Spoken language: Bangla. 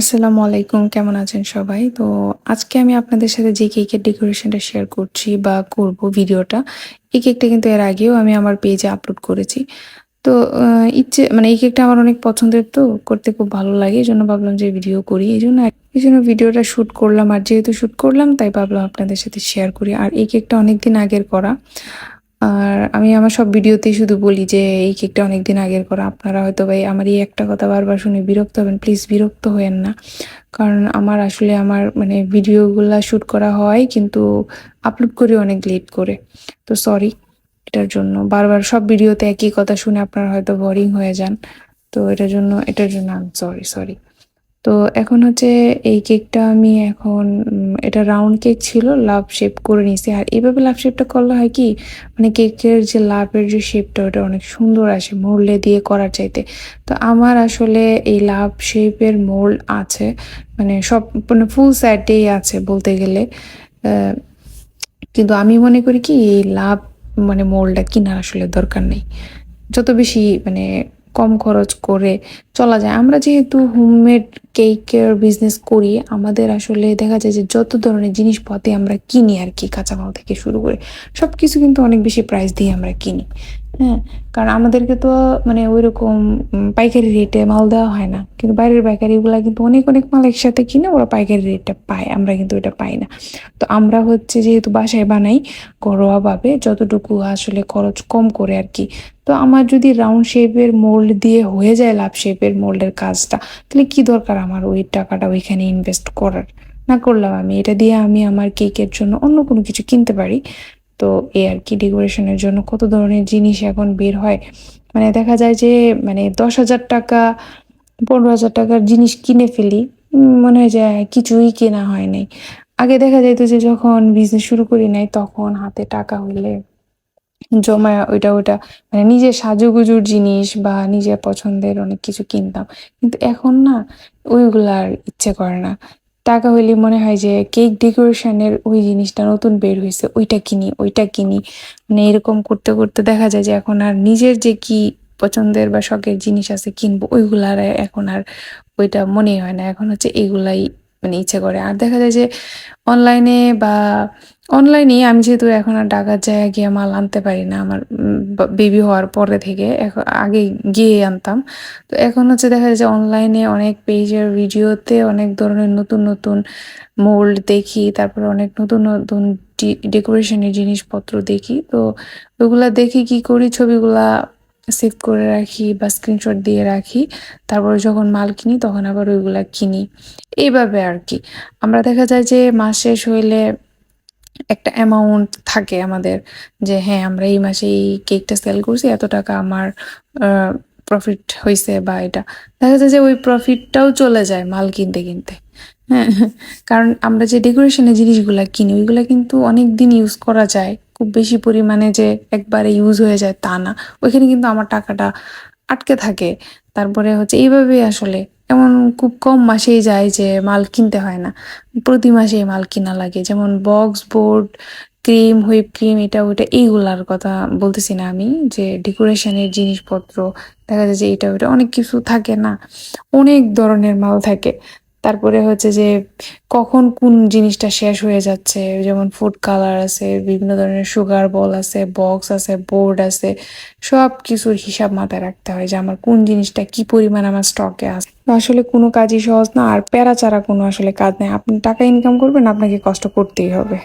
আসসালামু আলাইকুম, কেমন আছেন সবাই? তো আজকে আমি আপনাদের সাথে যে কেকের ডেকোরেশনটা শেয়ার করছি বা করব ভিডিওটা, এই কেকটা কিন্তু এর আগেও আমি আমার পেজে আপলোড করেছি। তো ইচ্ছে মানে এই কেকটা আমার অনেক পছন্দের তো, করতে খুব ভালো লাগে, এই জন্য ভাবলাম যে ভিডিও করি, এই জন্য এই জন্য ভিডিওটা শ্যুট করলাম, আর যেহেতু শ্যুট করলাম, তাই ভাবলাম আপনাদের সাথে শেয়ার করি। আর এই কেকটা অনেক দিন আগের করা। আর আমি আমার সব ভিডিওতেই শুধু বলি যে, এই কেকটা অনেকদিন আগের করা। আপনারা হয়তো ভাই আমার এই একটা কথা বারবার শুনে বিরক্ত হবেন। প্লিজ বিরক্ত হয়েন না। কারণ আমার আসলে আমার মানে ভিডিওগুলা শ্যুট করা হয় কিন্তু আপলোড করি অনেক লেট করে। তো সরি এটার জন্য। বারবার সব ভিডিওতে একই কথা শুনে আপনারা হয়তো বোরিং হয়ে যান। তো এটার জন্য এটার জন্য আমি সরি সরি তো এখন হচ্ছে এই কেকটা আমি এখন এটা রাউন্ড কেক ছিল লাভ শেপ করে নিয়েছি। আর এইভাবে লাভ শেপটা করলে হয় কি মানে কেকের যে লাভের যে শেপটা ওটা অনেক সুন্দর আসে মোল্ডে দিয়ে করার চাইতে। তো আমার আসলে এই লাভ শেপের মোল্ড আছে মানে সব মানে ফুল সেটেই আছে বলতে গেলে। কিন্তু আমি মনে করি কি, এই লাভ মানে মোল্ডটা কেনার আসলে দরকার নেই। যত বেশি মানে কম খরচ করে চলা যায়। আমরা যেহেতু হোমমেড কেকের বিজনেস করি, আমাদের আসলে দেখা যায় যে যত ধরনের জিনিসপত্রে আমরা কিনি আর কি কাঁচামাল থেকে শুরু করে সব কিছু কিন্তু অনেক বেশি প্রাইস দিয়ে আমরা কিনি। হ্যাঁ কারণ আমাদেরকে তো মানে ওই রকম পাইকারি রেটে মাল দেওয়া হয় না। কিন্তু বাইরের পাইকারিগুলা কিন্তু অনেক অনেক মাল একসাথে কিনে ওরা পাইকারি রেটটা পায়, আমরা কিন্তু এটা পাই না। তো আমরা হচ্ছে যেহেতু বাসায় বানাই ঘরোয়াভাবে, যতটুকু আসলে খরচ কম করে আর কি তো আমার যদি রাউন্ড শেপের মোল্ড দিয়ে হয়ে যায় লাভ শেপের মোল্ডের কাজটা, তাহলে কি দরকার আমার ওই টাকাটা ওইখানে ইনভেস্ট করার? না করলাম আমি, এটা দিয়ে আমি আমার কেকের জন্য অন্য কোনো কিছু কিনতে পারি। তো এই আর কি ডেকোরেশনের জন্য কত ধরনের জিনিস এখন বের হয়? মানে দেখা যায় যে মানে দশ হাজার টাকা, পনেরো হাজার টাকার জিনিস কিনে ফেলি মনে হয় যে কিছুই কেনা হয় নাই। আগে দেখা যাইতো যে, যখন বিজনেস শুরু করি নাই, তখন হাতে টাকা হইলে জমা ওইটা ওইটা। মানে নিজের সাজুগুজুর জিনিস বা নিজের পছন্দের অনেক কিছু কিনতাম। কিন্তু এখন না, ওইগুলো আর ইচ্ছে করে না। টাকা হইলে মনে হয় যে কেক ডেকোরেশনের ওই জিনিসটা নতুন বের হয়েছে ওইটা কিনি ওইটা কিনি। মানে এরকম করতে করতে দেখা যায় যে এখন আর নিজের যে কি পছন্দের বা শখের জিনিস আছে কিনবো, ওইগুলো আর এখন আর ওইটা মনেই হয় না। এখন হচ্ছে এগুলাই মানে ইচ্ছে করে। আর দেখা যায় যে অনলাইনে বা অনলাইনে আমি যেহেতু এখন আর ঢাকার জায়গায় গিয়ে মাল আনতে পারি না, আমার বেবি হওয়ার পরে থেকে এখন আগে গিয়ে আনতাম। তো এখন হচ্ছে দেখা যায় যে অনলাইনে অনেক পেজের ভিডিওতে অনেক ধরনের নতুন নতুন মোল্ড দেখি, তারপরে অনেক নতুন নতুন ডেকোরেশনের জিনিসপত্র দেখি। তো ওইগুলা দেখি কি করি? ছবিগুলা সেভ করে রাখি বা স্ক্রিনশট দিয়ে রাখি। তারপরে যখন মাল কিনি তখন আবার ওইগুলা কিনি। এইভাবে আর কি। আমরা দেখা যায় যে মাস শেষ হইলে একটা অ্যামাউন্ট থাকে আমাদের যে হ্যাঁ আমরা এই মাসে এই কেকটা সেল করছি, এত টাকা আমার প্রফিট হয়েছে বা এটা। দেখা যায় যে ওই প্রফিটটাও চলে যায় মাল কিনতে কিনতে। হ্যাঁ কারণ আমরা যে ডেকোরেশনের জিনিসগুলা কিনি, ওইগুলো কিন্তু অনেক দিন ইউজ করা যায়। খুব বেশি পরিমাণে যে একবারে ইউজ হয়ে যায় তা না। ওইখানে কিন্তু আমার টাকাটা আটকে থাকে। তারপরে হচ্ছে এইভাবেই আসলে এমন খুব কম মাসেই যায় যে মাল কিনতে হয় না। প্রতি মাসেই মাল কিনা লাগে। যেমন box board cream whip cream এটা, ওইটা, এইগুলার কথা বলতেছি না আমি, যে ডেকোরেশনের জিনিসপত্র, দেখা যায় যে এটা, ওইটা, অনেক কিছু থাকে না। অনেক ধরনের মাল থাকে। তারপরে হচ্ছে যে কখন কোন জিনিসটা শেষ হয়ে যাচ্ছে, যেমন ফুড কালার আছে, বিভিন্ন ধরনের সুগার বল আছে বক্স আছে বোর্ড আছে, সব কিছুর হিসাব মাথায় রাখতে হয় যে আমার কোন জিনিসটা কি পরিমাণ আমার স্টকে আছে। আসলে কোনো কাজই সহজ না, আর প্যারা ছাড়া কোনো আসলে কাজ নেই। আপনি টাকা ইনকাম করবেন, আপনাকে কষ্ট করতেই হবে।